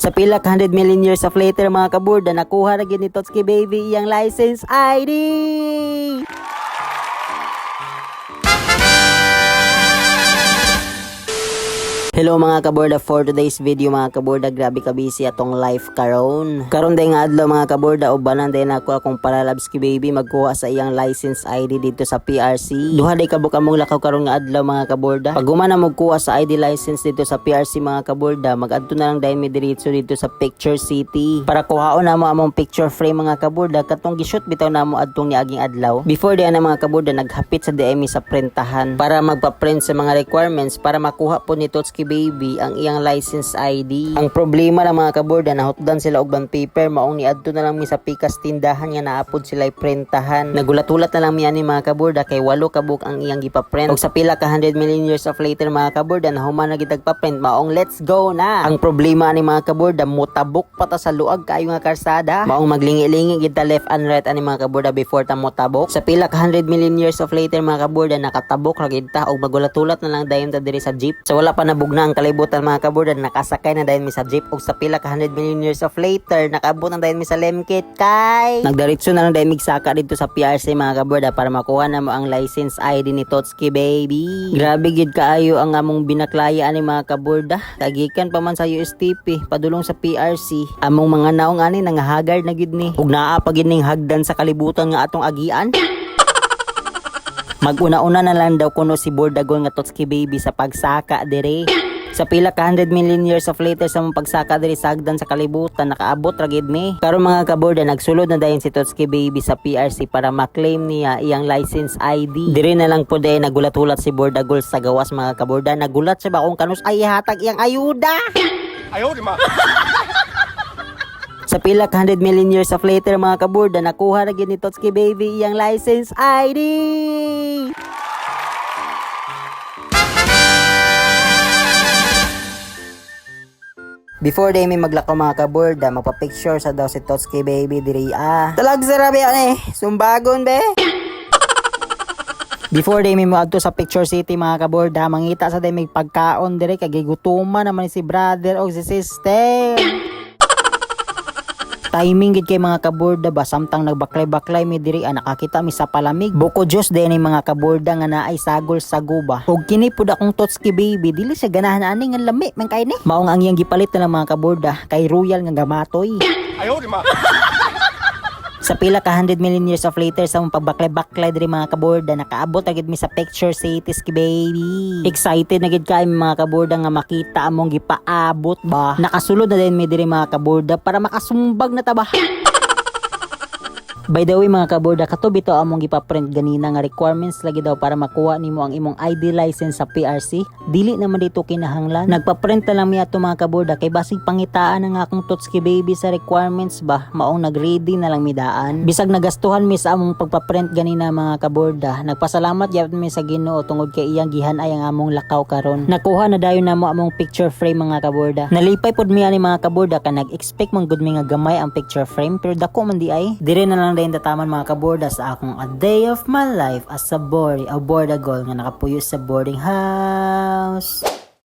Sa pila ka 100 million years of later mga kaburda, nakuha na gid ni Totski Baby iyang license ID. Hello mga kaborda. For today's video mga kaborda grabe ka busy atong life karon. Karon day nga adlaw mga kaborda ubanan day nako akong paralabski baby magkuha sa iyang license ID dito sa PRC duha day kabuk among lakaw karon nga adlaw mga kaborda. Pag humana mo kuha sa ID license dito sa PRC mga kaborda magadto na lang dahil mi diretso dito sa Picture City. Para kuhaon na mo among picture frame mga kaborda katong gishoot bitaw na mo adtong niaging adlaw. Before day na mga kaborda naghapit sa DME sa printahan. Para magpa-print sa mga requirements para makuha po ni Totski Baby ang iyang license ID. Ang problema lang mga kaborda nahutdan sila og bond paper maong niadto na lang mi sa pikas tindahan nga naapod sila printahan. Nagulat-ulat na lang mi ani mga kaborda kay walo kabuk ang iyang gipa-print. Og sa pila ka 100 million years of later mga kaborda na human na gitag pa-print maong let's go na. Ang problema ni mga kaborda mutabok pa ta sa luag kayo nga karsada. Maong maglingi-lingi gid left and right ani mga kaborda before ta motabok. Sa pila ka 100 million years of later mga kaborda nakatabok ra gid ta og magulat-ulat na lang dayon ta diri sa jeep. So wala pa nabugna ang kalibutan mga kaborda nakasakay na dayon mi sa jeep og sa pila ka 100 million years of later nakaabot na dayon mi sa Lemkit kay. Nagdiretso na lang dayon migsaka dito sa PRC mga kaborda para makuha na mo ang license ID ni Totski baby. Grabe gid kaayo ang among binaklaya ani mga kaborda. Kagikan pa man sa USTP padulong sa PRC. Among mga naong ani nangahagard na gid ni. Ug naa pa gid ning hagdan sa kalibutan nga atong agian. Maguna-una na lang daw kuno si Bordagon nga Totski baby sa pagsaka dire. Sa pila ka 100 million years of later sa mong pagsaka diri sa Agdan sa kalibutan nakaabot ra gid mi. Karon mga kaborda nagsulod na dayon si Totsky Baby sa PRC para maklaim niya iyang license ID. Diri na lang pud nagulat-ulat si Borda Gold sa gawas mga kaborda nagulat siya ba kung kanus ay hatag iyang ayuda. Ayaw ma. Sa pila 100 million years of later mga kaburda, nakuha ra na gini Totski Baby iyang license ID! Before day may maglako mga kaborda, magpa-picture sa daw si Totski baby diri ah. Talag sarabi ani, sumbagon be. Before day may moadto sa Picture City mga kaborda, mangita sa day may pagkaon dire kay gigutuman naman si brother o si sister. Timing gid kay mga kaborda ba samtang nagbaklay-baklay mi diri ah, nakakita mi sa palamig. Buko Dios day mga kaborda nga naay sagol sa guba. Ug kini pud akong Totski baby dili siya ganahan ani nga lami man kay ni. Mao nga ang iyang gipalit na lang mga kaborda kay Royal nga gamatoy. Ayaw oh, di ma. Sa pila ka 100 million years of later sa mong pagbaklay-baklay diri mga kaborda nakaabot agad mi sa picture cities ki baby. Excited na gid kay mga kaborda nga makita among gipaabot ba. Nakasulod na din mi diri mga kaborda para makasumbag na taba. By the way mga kaborda, kato bito among gipaprint ganina nga requirements lagi daw para makuha nimo ang imong ID license sa PRC. Dili naman dito kinahanglan. Nagpaprint na lang mi ato mga kaborda kay basig pangitaan ang akong Totski baby sa requirements ba maong nagready na lang mi daan. Bisag nagastuhan mi sa among pagpaprint ganina mga kaborda. Nagpasalamat gyud mi sa Ginoo tungod kay iyang gihan-ay ang among lakaw karon. Nakuha na dayon namo among picture frame mga kaborda. Nalipay pod mi ani mga kaborda ka nag-expect man gud mi nga gamay ang picture frame pero dako man di ay. Dire na lang dayon tataman mga kaborda sa akong a day of my life as a boy, a borda goal nga nakapuyo sa boarding house.